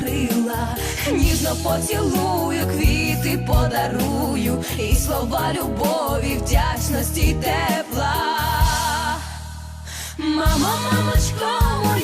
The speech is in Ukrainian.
Крила, ніжно поцілую, квіти подарую, і слова любові, вдячності, тепла. Мама, мамочко